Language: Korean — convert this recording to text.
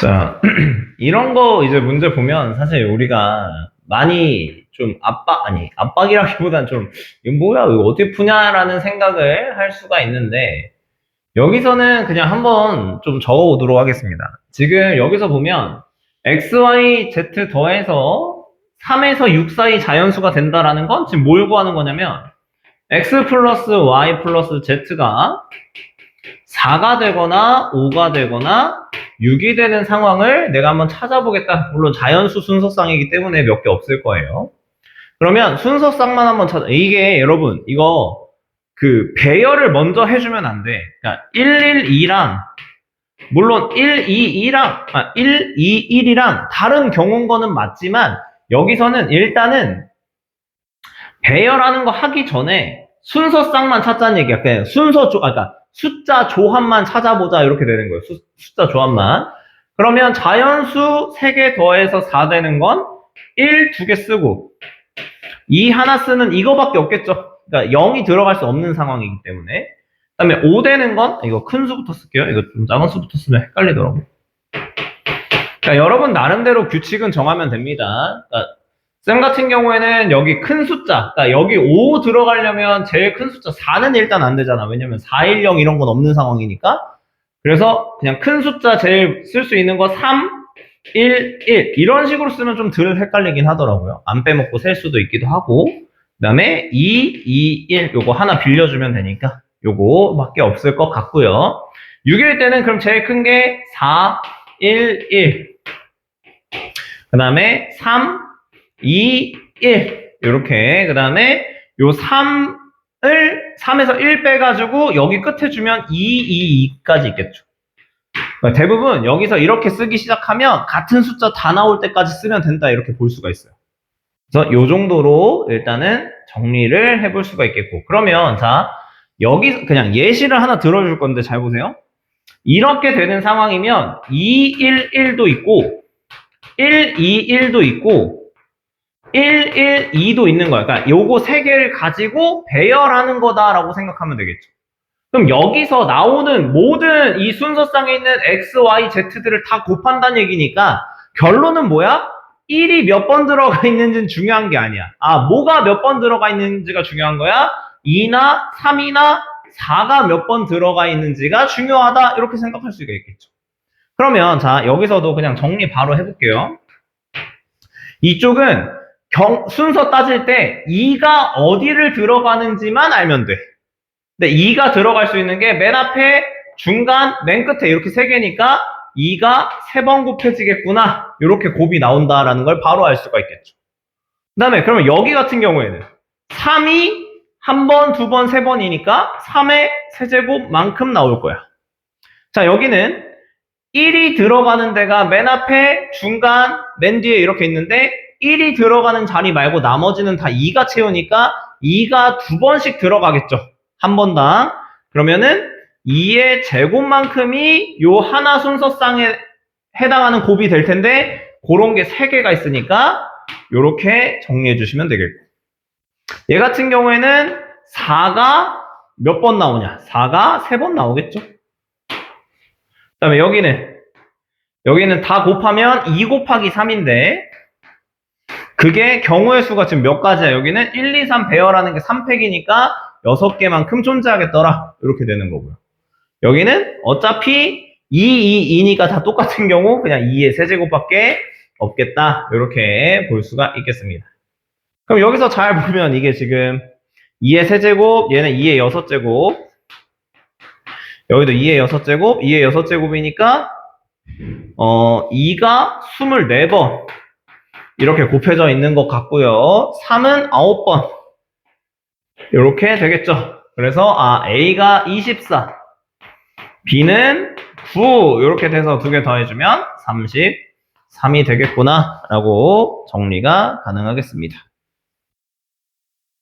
자, 이런 거 이제 문제 보면 사실 우리가 많이 좀 압박, 아니, 압박이라기보단 좀, 이거 뭐야, 이거 어떻게 푸냐라는 생각을 할 수가 있는데, 여기서는 그냥 한번 좀 적어 보도록 하겠습니다. 지금 여기서 보면, x, y, z 더해서 3에서 6 사이 자연수가 된다라는 건 지금 뭘 구하는 거냐면, x 플러스 y 플러스 z가 4가 되거나 5가 되거나 6이 되는 상황을 내가 한번 찾아보겠다. 물론 자연수 순서쌍이기 때문에 몇 개 없을 거예요. 그러면 순서쌍만 한번 찾아. 이게 여러분 이거 그 배열을 먼저 해주면 안 돼. 그러니까 112랑 물론 122랑 아, 121이랑 다른 경우인 거는 맞지만 여기서는 일단은 배열하는 거 하기 전에 순서쌍만 찾자는 얘기야. 그냥 순서 조, 아, 그러니까 숫자 조합만 찾아보자 이렇게 되는 거예요. 수- 숫자 조합만. 그러면 자연수 3개 더해서 4 되는 건 1, 2개 쓰고 2 하나 쓰는 이거밖에 없겠죠. 그러니까 0이 들어갈 수 없는 상황이기 때문에. 그 다음에 5 되는 건 이거 큰 수부터 쓸게요. 이거 좀 작은 수부터 쓰면 헷갈리더라고. 그러니까 여러분 나름대로 규칙은 정하면 됩니다. 그러니까 쌤 같은 경우에는 여기 큰 숫자, 그러니까 여기 5 들어가려면 제일 큰 숫자 4는 일단 안 되잖아. 왜냐면 4, 1, 0 이런 건 없는 상황이니까. 그래서 그냥 큰 숫자 제일 쓸 수 있는 거 3, 1, 1 이런 식으로 쓰면 좀 덜 헷갈리긴 하더라고요. 안 빼먹고 셀 수도 있기도 하고 그 다음에 2, 2, 1 요거 하나 빌려주면 되니까 요거밖에 없을 것 같고요. 6일 때는 그럼 제일 큰 게 4, 1, 1. 그 다음에 3, 2, 1. 이렇게. 그 다음에 요 3을, 3에서 1 빼가지고 여기 끝에 주면 2, 2, 2까지 있겠죠. 그러니까 대부분 여기서 이렇게 쓰기 시작하면 같은 숫자 다 나올 때까지 쓰면 된다. 이렇게 볼 수가 있어요. 그래서 요 정도로 일단은 정리를 해볼 수가 있겠고. 그러면 자, 여기 그냥 예시를 하나 들어줄 건데 잘 보세요. 이렇게 되는 상황이면 2, 1, 1도 있고 1, 2, 1도 있고 1, 1, 2도 있는 거야. 그러니까 요거 세 개를 가지고 배열하는 거다라고 생각하면 되겠죠. 그럼 여기서 나오는 모든 이 순서상에 있는 x, y, z들을 다 곱한다는 얘기니까 결론은 뭐야? 1이 몇 번 들어가 있는지는 중요한 게 아니야. 아, 뭐가 몇 번 들어가 있는지가 중요한 거야? 2나 3이나 4가 몇 번 들어가 있는지가 중요하다. 이렇게 생각할 수가 있겠죠. 그러면 자, 여기서도 그냥 정리 바로 해볼게요. 이쪽은 경- 순서 따질 때 2가 어디를 들어가는지만 알면 돼. 근데 2가 들어갈 수 있는 게 맨 앞에, 중간, 맨 끝에 이렇게 세 개니까 2가 세 번 곱해지겠구나. 이렇게 곱이 나온다라는 걸 바로 알 수가 있겠죠. 그 다음에 그러면 여기 같은 경우에는 3이 한 번, 두 번, 세 번이니까 3의 세제곱만큼 나올 거야. 자, 여기는 1이 들어가는 데가 맨 앞에, 중간, 맨 뒤에 이렇게 있는데 1이 들어가는 자리 말고 나머지는 다 2가 채우니까 2가 두 번씩 들어가겠죠. 한 번당. 그러면은 2의 제곱만큼이 요 하나 순서쌍에 해당하는 곱이 될 텐데 그런 게 3개가 있으니까 요렇게 정리해 주시면 되겠고. 얘 같은 경우에는 4가 몇 번 나오냐? 4가 3번 나오겠죠? 그 다음에 여기는 여기는 다 곱하면 2 곱하기 3인데 그게 경우의 수가 지금 몇 가지야? 여기는 1, 2, 3 배열하는 게 3팩이니까 6개만큼 존재하겠더라. 이렇게 되는 거고요. 여기는 어차피 2, 2, 2니까 다 똑같은 경우 그냥 2의 세제곱밖에 없겠다. 이렇게 볼 수가 있겠습니다. 그럼 여기서 잘 보면 이게 지금 2의 세제곱, 얘는 2의 6제곱, 여기도 2의 6제곱, 2의 6제곱이니까 어, 2가 24번 이렇게 곱해져 있는 것 같고요. 3은 9번 이렇게 되겠죠. 그래서 아 A가 24, B는 9 이렇게 돼서 두 개 더해주면 33이 되겠구나 라고 정리가 가능하겠습니다.